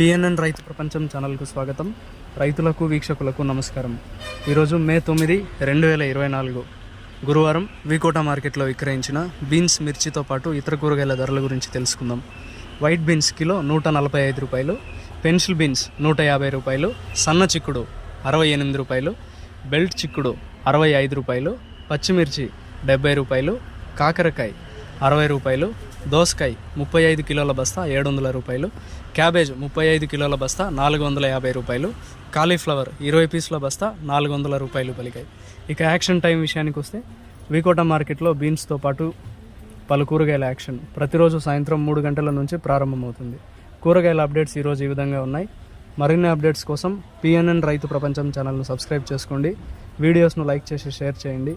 PNN రైతు ప్రపంచం ఛానల్కు స్వాగతం. రైతులకు వీక్షకులకు నమస్కారం. ఈరోజు మే తొమ్మిది రెండు వేల ఇరవై నాలుగు. గురువారం వికోట మార్కెట్లో విక్రయించిన బీన్స్ మిర్చితో పాటు ఇతర కూరగాయల ధరల గురించి తెలుసుకుందాం. వైట్ బీన్స్ కిలో నూట నలభై ఐదు రూపాయలు పెన్సిల్ బీన్స్ నూట యాభై రూపాయలు సన్న చిక్కుడు అరవై ఎనిమిది రూపాయలు బెల్ట్ చిక్కుడు అరవై ఐదు రూపాయలు పచ్చిమిర్చి డెబ్బై రూపాయలు కాకరకాయ అరవై రూపాయలు దోసకాయ ముప్పై ఐదు కిలోల బస్తా ఏడు వందల రూపాయలు క్యాబేజ్ ముప్పై ఐదు కిలోల బస్తా నాలుగు వందల యాభై రూపాయలు కాలీఫ్లవర్ ఇరవై పీసుల బస్తా నాలుగు వందల రూపాయలు పలికాయి. ఇక యాక్షన్ టైం విషయానికి వస్తే వికోట మార్కెట్లో బీన్స్తో పాటు పలు కూరగాయల యాక్షన్. ప్రతిరోజు సాయంత్రం మూడు గంటల నుంచి ప్రారంభమవుతుంది. కూరగాయల అప్డేట్స్ ఈరోజు ఈ విధంగా ఉన్నాయి. మరిన్ని అప్డేట్స్ కోసం పిఎన్ఎన్ రైతు ప్రపంచం ఛానల్ను సబ్స్క్రైబ్ చేసుకోండి. వీడియోస్ను లైక్ చేసి షేర్ చేయండి.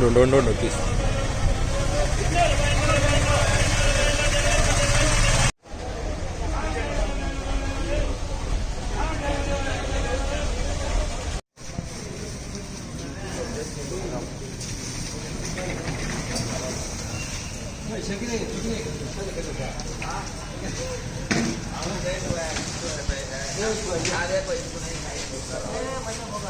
don't, don't, don't, don't, don't, please. Hãy subscribe cho kênh Ghiền Mì Gõ Để không bỏ lỡ những video hấp dẫn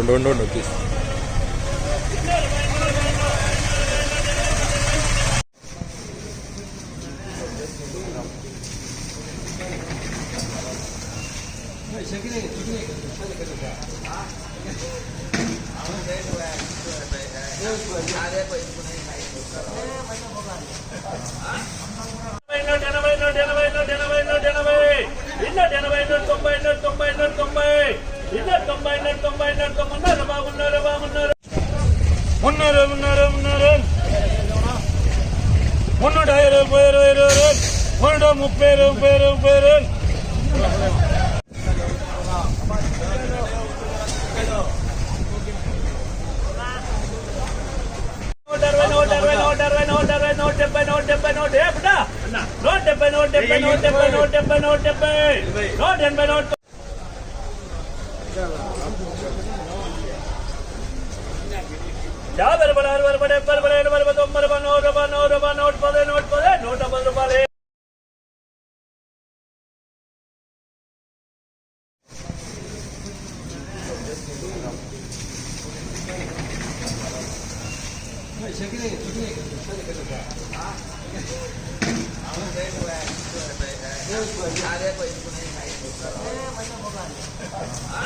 ఉండు ఉండు ఉండు తీసు నూట ఎనభై నూట ఎనభై నూట ఎనభై నూట ఎనభై ఎనభై నూట తొంభై నూట నూట డెబ్బై నూట డెబ్బై నూట డెబ్బై నూట డెబ్బై నూట ఎనభై నూట యాభై రూపాయలు అరవై రూపాయలు డెబ్బై आ